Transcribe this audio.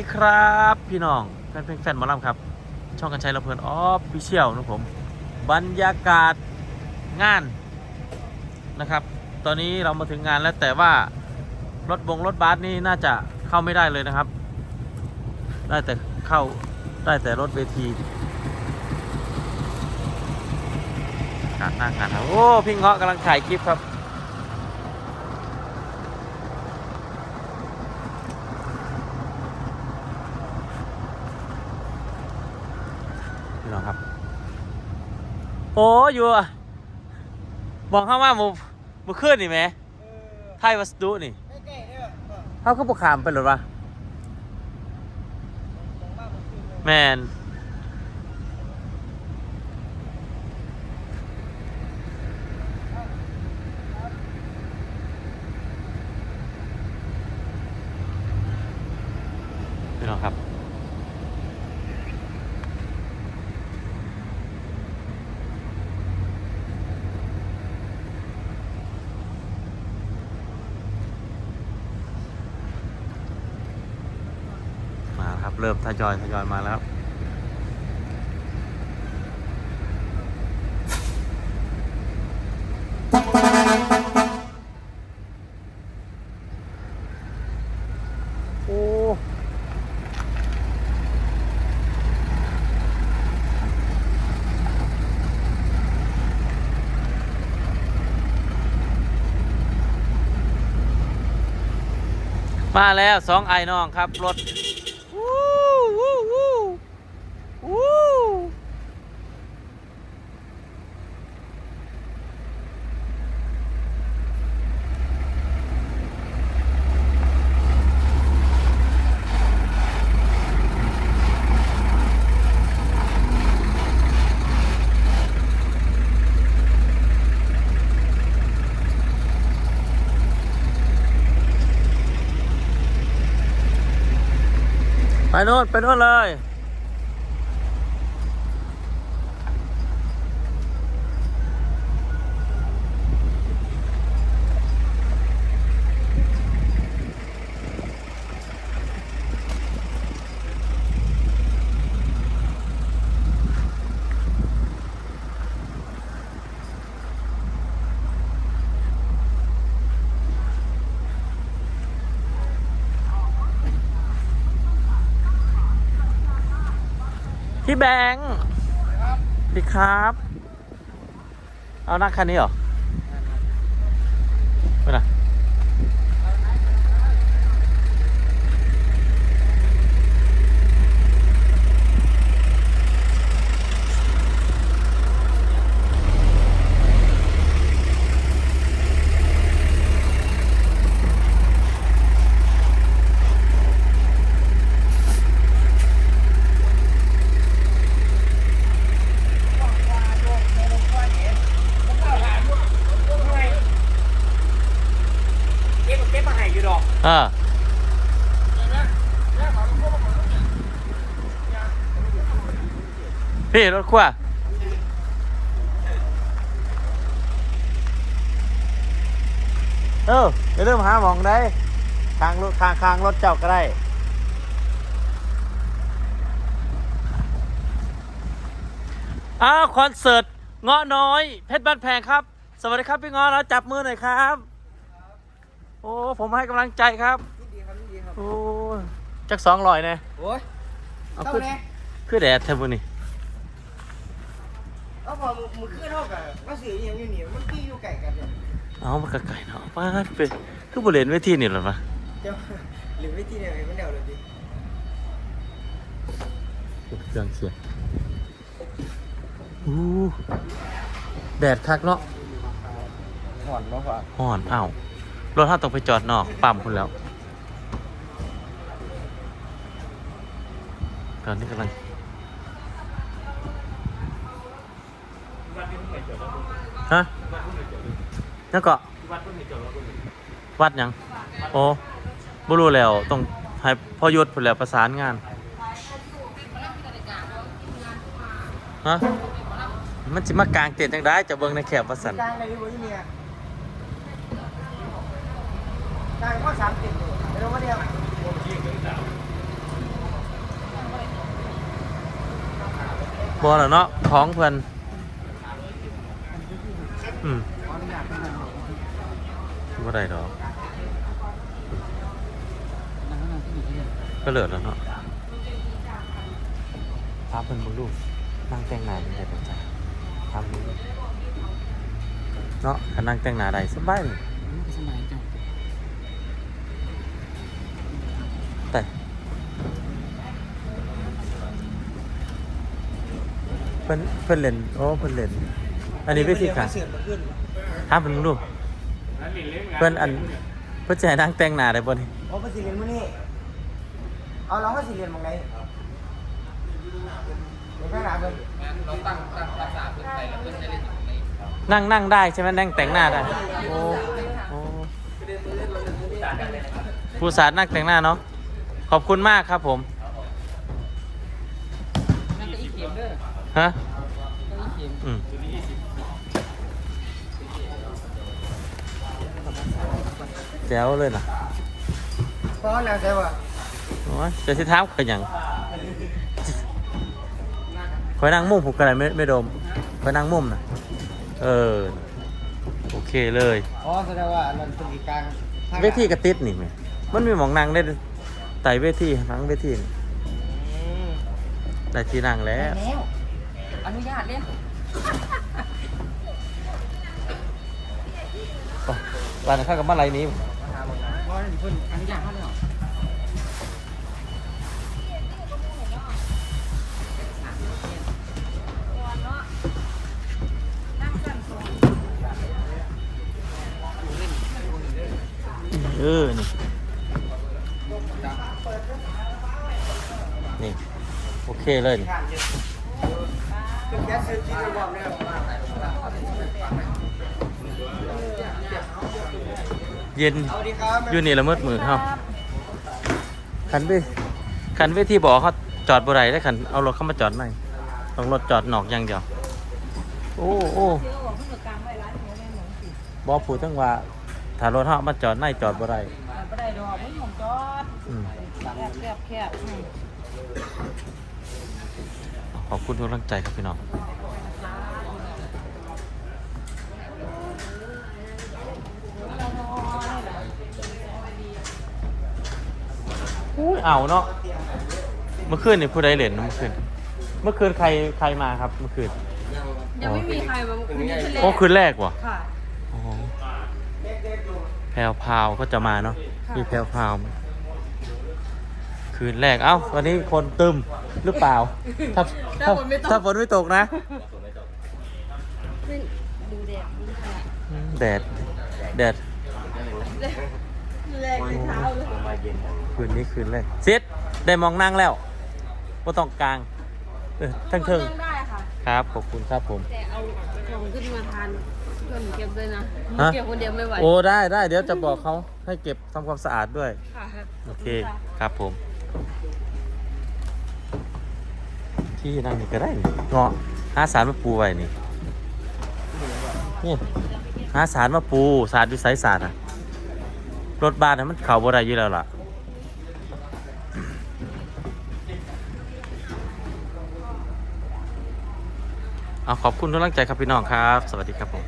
ดีครับ พี่น้องแฟนเพลงแฟนหมอลำครับ ช่องกันชัยระเพลินออฟฟิเชียลนะผม บรรยากาศงานนะครับ ตอนนี้เรามาถึงงานแล้วแต่ว่ารถบงรถบัสนี่น่าจะเข้าไม่ได้เลยนะครับ ได้แต่เข้าได้แต่รถเวทีงานหน้างานครับโอ้พี่เงาะกำลังถ่ายคลิปครับ พี่น้องครับ โอ้อยู่อะบอกเข้ามาหมูหมูขึ้นนี่ไหมไทยวัสดุนี่ใกล้ๆเนี่ยเออเขาก็บกขามไปหรอวะตรงบ้านมันคือเลยแมนพี่น้องครับ มาแล้วครับ เริ่มทยอยทยอยมาแล้วโอ้มาแล้วสองไอ้น้องครับ รถ วู้วู้วู้วู้ ไปโน่นไปโน่นเลย พี่แบงค์สวัสดีครับ เอานั่งคันนี้เหรอไปไหนะ ออพี่รถขั้วเออเดี๋ยวเริ่มหาหมองได้ทางรถทางทางรถเจ้าก็ได้อ้าวคอนเสิร์ตเงาะน้อย เพชรบ้านแพงครับ สวัสดีครับพี่เงาะแล้วจับมือหน่อยครับ โอ้ผมให้กำลังใจครับยินดีครับยินดีครับโอ้จักสองลอยเนี่ยโอ้ยเอาเท่าขึ้นแน่ขึ้นแดดเทมุนี่เอาพอมึงมึงขึ้นเท่ากับว่าสื่ออย่างอยู่นี่มันขี้อยู่ไก่กันเนี่ยเอามากระไก่เนาะป้าดไปคือบริเวณเวทีนี่เหรอปะเจ้าหรือวิธีเนี่ยมันเดาเลยดิเครื่องเสียงอู้แดดคักเนาะห่อนมากกว่าห่อนอ้าว รถถ้าต้องไปจอดนอกปั๊มคุณแล้ว ตอนนี้กำลังฮะแล้วก็วัดยังโอ้บ่รู้แล้วต้องให้พ่อยศพุ่นแล้วประสานงานฮะมันสิมากลางเต็นท์จังได้จะเบิ่งในแคบว่าสันกลางอะไรที่วะที่เนี่ย นายข้อเนาเท้เนาะของเพิ่นอืมบ่ได้ดอกก็เหลือแล้วเนาะพับเพิ่นบ่รู้นั่งแต่งหน้าอยู่ได้เป็นจทำเนาะถ้นั่งแต่งหน้าได้สบายเลย พิ่นเพิ่นเล่นโอ้เพิ่นเล่นอันนี้วิธีการเสือกมาขึ้นถามเพิ่นมึงดูเพิ่นอันเพิ่นจะให้นั่งแต่งหน้าได้บ่นี่โอ้ภาษีเรียนมื้อนี้เอาเราภาษีเรียนมองไหนเดี๋ยวข้างหน้าเพิ่นเราตั้งตั้งภาษาเพื่อนไทยแล้วเพื่อนจะเล่นอยู่ในนั่งนั่งได้ใช่ไหมนั่งแต่งหน้าได้โอ้โอ้ผู้สาดนั่งแต่งหน้าเนาะขอบคุณมากครับผม นั่นก็อีกเกมเด้อ ฮะก็อีกเกมอืมแจ๋วเลยนะเพราะแล้วแต่ว่าโอ้ยจะสิเท้ามกันหยังคอยนั่งมุมผมกระไรไม่ไม่ดมคอยนั่งมุมนะเออ โอเคเลยอ๋อแสดงว่าอันนั้นเป็นอีกกลางทางเวทีกระติดนี่ไหมมันมีหมองนั่งได้ไต่เวทีนั่งเวทีนี่อืมได้ที่นั่งแล้วแล้วอ นุญาตเลยร้านข้าวกับมาไรนี้เพราะนั่นเพิ่นอนุญาตเขาเลยเหรอเออ นี่ นี่ โอเคเลยนี่เป็น แก๊สซื้อที่ระบอกเนี่ยเย็นสวัสดีครับอยู่นี่ละเมิดมือเขาคันเวคันเวทีบอกเขาจอดบ่ไรได้คันเอารถเข้ามาจอดในต้องรถจอดนอกอย่างเดียว โอ้โอ้บอผูดตั้งว่าถ้ารถเขาเอามาจอดในจอดบ่ไรไม่ได้ดอกไม่ผมจอดอืมแคบแคบแคบอืม ขอบคุณทุกกำลังใจครับพี่น้องอุ้ยเอาเนาะ เมื่อคืนนี่ผู้ใดเล่นเมื่อคืน เมื่อคืนใครใครมาครับเมื่อคืน ยังไม่มีใครมาคุณนี่ทะเลโอ้คืนแรกว่ะค่ะ อ๋อแพลวพราวก็จะมาเนาะค่ะมีแพลวพราวมา คืนแรก เอ้า วันนี้คนตึมหรือเปล่า ถ้าถ้าถ้าฝนไม่ตกนะดูแดดดูขนาดอืมแดด แดด แรงในเท้าเลยคืนนี้คืนแรกเซ็ตได้มองนั่งแล้วก็ต้องกลางเออทั้งเทิงนั่งได้ค่ะ ครับ ขอบคุณครับผม แต่เอาของขึ้นมาทานเพื่อนหนูเก็บด้วยนะหนูฮะ เก็บคนเดียวไม่ไหวโอ้ ได้ได้ เดี๋ยวจะบอกเขาให้เก็บทำความสะอาดด้วย ค่ะครับโอเค ครับผม ที่นั่งนี่ก็ได้นี่เงาะหาสารมาปูไว้นี่นี่หาสารมาปูสารวิสัยศารอะรถบ้านน่ะมันเข่าบ่ได้อยู่แล้วล่ะเอาขอบคุณทุกกำลังใจครับพี่น้องครับ สวัสดีครับผม